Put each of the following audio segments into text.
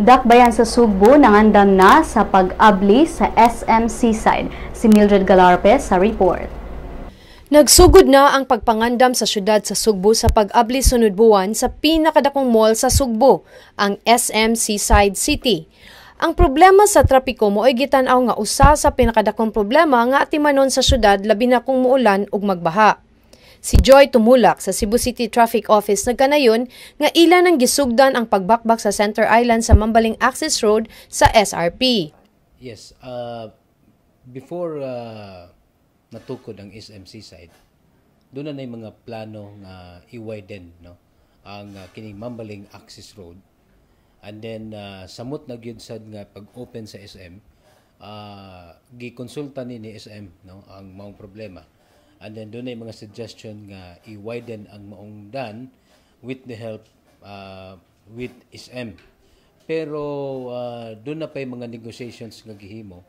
Dakbayan sa Sugbo nangandam na sa pag-abli sa SM Seaside. Si Mildred Galarpe sa report. Nagsugod na ang pagpangandam sa syudad sa Sugbo sa pag-abli sunod buwan sa pinakadakong mall sa Sugbo, ang SM Seaside City. Ang problema sa trapiko mo ay gitanaw nga usa sa pinakadakong problema nga atimanon sa syudad labi na kung muulan ug magbaha. Si Joy Tumulak sa Cebu City Traffic Office nagkanayon nga ilan ang gisugdan ang pagbakbak sa Center Island sa Mambaling Access Road sa SRP. Yes, uh, before uh, natukod ang SMC side, doon na na mga plano nga i-widen no? ang uh, kining Mambaling Access Road. And then, uh, samot na gyud sad nga pag-open sa SM, uh, gikonsulta ni ni SM no, ang maong problema And then doon ay mga suggestion nga i-widen ang maong dan with the help uh, with SM. Pero uh, doon na pa mga negotiations nga gihimo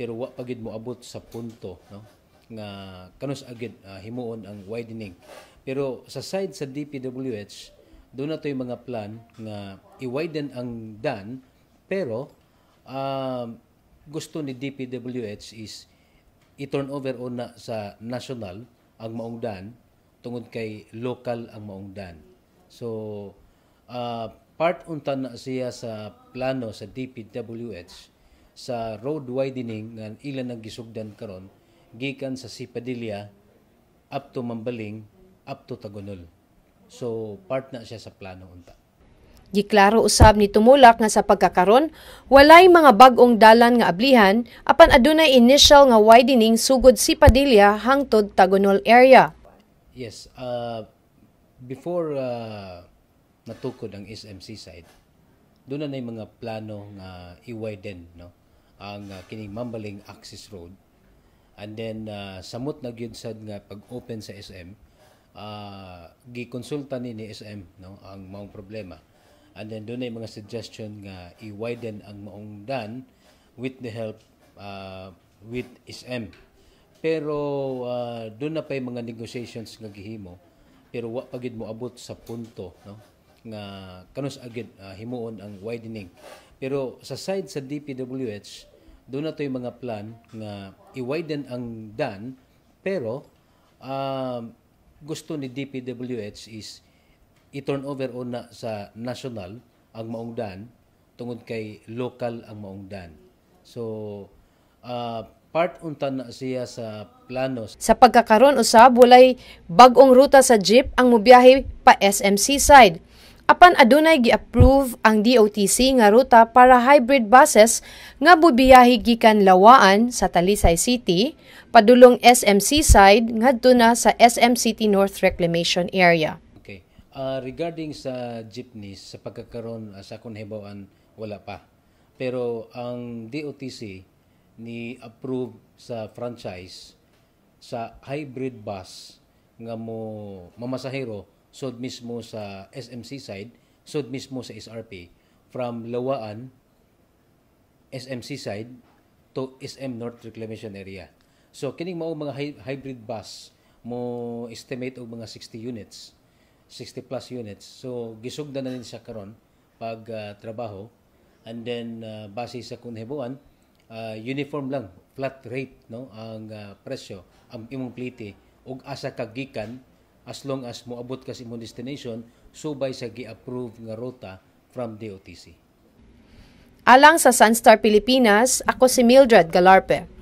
pero wa pagid mo abot sa punto no nga kanus agid uh, himuon ang widening. Pero sa side sa DPWH doon na to yung mga plan nga i-widen ang dan pero uh, gusto ni DPWH is i-turn over una sa national ang maungdan tungod kay local ang maungdan. So, uh, part unta na siya sa plano sa DPWH sa road widening nga ilan ang gisugdan karon gikan sa Sipadilla up to Mambaling up to Tagonol. So, part na siya sa plano unta. Giklaro usab ni Tumulak nga sa pagkakaron, walay mga bag-ong dalan nga ablihan apan adunay initial nga widening sugod si Padilla hangtod Tagonol area. Yes, uh, before uh, natukod ang SMC side, doon na, mga plano nga i-widen no? ang uh, kining Mambaling Access Road. And then, uh, samot na gyud sad nga pag-open sa SM, uh, gikonsulta ni ni SM no? ang maong problema And then doon ay mga suggestion nga i-widen ang maong dan with the help uh, with SM. Pero uh, doon na pa yung mga negotiations nga gihimo pero wa pagid mo abot sa punto no nga kanus agid uh, himuon ang widening. Pero sa side sa DPWH doon na to yung mga plan nga i-widen ang dan pero uh, gusto ni DPWH is i-turn over una sa national ang maungdan tungod kay local ang maungdan. So, uh, part unta na siya sa plano. Sa pagkakaron usab walay bag-ong ruta sa jeep ang mobiyahe pa SMC side. Apan adunay gi-approve ang DOTC nga ruta para hybrid buses nga bubiyahe gikan Lawaan sa Talisay City padulong SMC side ngadto na sa SM City North Reclamation Area. Uh, regarding sa jeepneys, sa pagkakaroon uh, sa kunhibawaan, wala pa. Pero ang DOTC ni approve sa franchise sa hybrid bus nga mo mamasahero sud mismo sa SMC side, sud mismo sa SRP from Lawaan SMC side to SM North Reclamation Area. So kining mao mga hy- hybrid bus mo estimate og mga 60 units 60 plus units. So gisugdan na din siya karon pag uh, trabaho and then uh, base sa kunhibuan uh, uniform lang flat rate no ang uh, presyo ang imong plite ug asa ka gikan as long as moabot ka sa imong destination subay sa gi-approve nga ruta from DOTC. Alang sa Sunstar Pilipinas, ako si Mildred Galarpe.